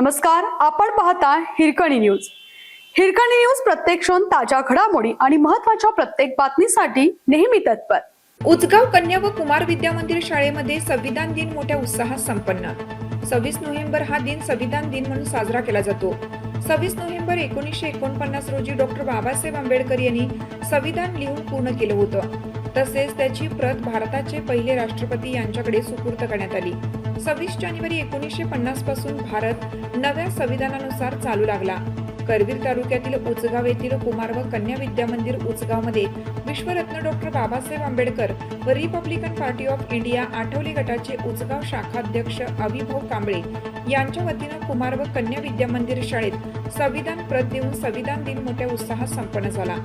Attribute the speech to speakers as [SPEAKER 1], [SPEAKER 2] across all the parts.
[SPEAKER 1] नमस्कार आपण पाहता हिरकणी न्यूज. हिरकणी न्यूज प्रत्येक क्षण ताज्या घडामोडी आणि महत्त्वाच्या प्रत्येक बातमीसाठी नेहमी तत्पर.
[SPEAKER 2] उचगाव कन्या व कुमार विद्या मंदिर शाळेमध्ये संविधान दिन मोठ्या उत्साहात संपन्न. सव्वीस नोव्हेंबर हा दिन संविधान दिन म्हणून साजरा केला जातो. सव्वीस नोव्हेंबर एकोणीसशे एकोणपन्नास रोजी डॉक्टर बाबासाहेब आंबेडकर यांनी संविधान लिहून पूर्ण केलं होतं. तसेच त्याची प्रत भारताचे पहिले राष्ट्रपती यांच्याकडे सुपूर्द करण्यात आली. सव्वीस जानेवारी एकोणीसशे पन्नासपासून भारत नव्या संविधानानुसार चालू लागला. करवीर तालुक्यातील उचगाव येथील कुमार व कन्या विद्या मंदिर उचगावमध्ये विश्वरत्न डॉक्टर बाबासाहेब आंबेडकर व Republican Party of India Athawale गटाचे उचगाव शाखाध्यक्ष अविभाऊ कांबळे यांच्या वतीनं कुमार व कन्या विद्या मंदिर शाळेत संविधान प्रत देऊन संविधान दिन मोठ्या उत्साहात संपन्न झाला.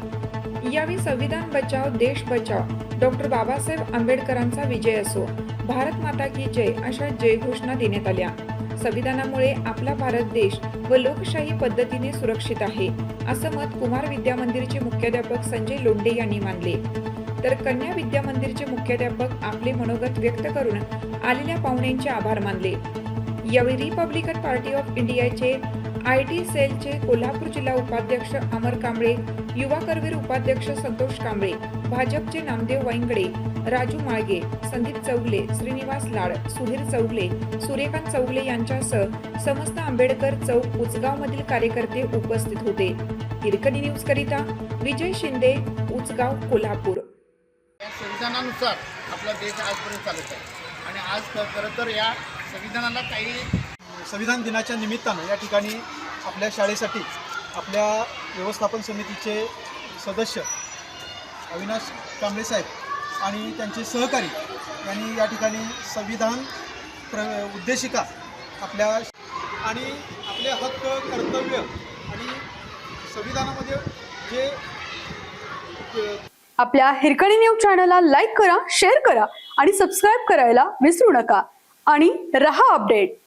[SPEAKER 2] यावेळी संविधान बचाव देश बचाव डॉक्टर बाबासाहेब आंबेडकरांचा विजय असो. भारत माता की जय अशा जयघोषणा देण्यात आल्या. संविधानामुळे आपला भारत देश व लोकशाही पद्धतीने सुरक्षित आहे असं मत कुमार विद्या मंदिरचे मुख्याध्यापक संजय लोंढे यांनी मानले. तर कन्या विद्या मंदिरचे मुख्याध्यापक आपले मनोगत व्यक्त करून आलेल्या पाहुण्यांचे आभार मानले. यावेळी रिपब्लिकन पार्टी ऑफ इंडियाचे आय टी सेलचे कोल्हापूर जिल्हा उपाध्यक्ष अमर कांबळे युवा करवीर उपाध्यक्ष संतोष कांबळे भाजपचे नामदेव वाईंगडे राजू माळगे संदीप चौगले श्रीनिवास लाड सुधीर चौगले सूर्यकांत चौगले यांच्यासह समस्त आंबेडकर चौक उचगाव मधील कार्यकर्ते उपस्थित होते. हिरकणी न्यूज करिता विजय शिंदे उचगाव कोल्हापूर.
[SPEAKER 3] या संविधानानुसार आपला देश आजपर्यंत चालत आहे. आणि आज खरं तर या संविधानाला काही
[SPEAKER 4] संविधान दिनाच्या निमित्तानं या ठिकाणी आपल्या शाळेसाठी आपल्या व्यवस्थापन समितीचे सदस्य अविनाश कांबळे साहेब आणि त्यांचे सहकारी यांनी या ठिकाणी संविधान प्र उद्देशिका आपल्या आणि आपले हक्क कर्तव्य आणि संविधानामध्ये जे
[SPEAKER 1] आपल्या हिरकणी न्यूज चॅनलला लाईक करा शेअर करा आणि सबस्क्राईब करायला विसरू नका. आणि रहा अपडेट.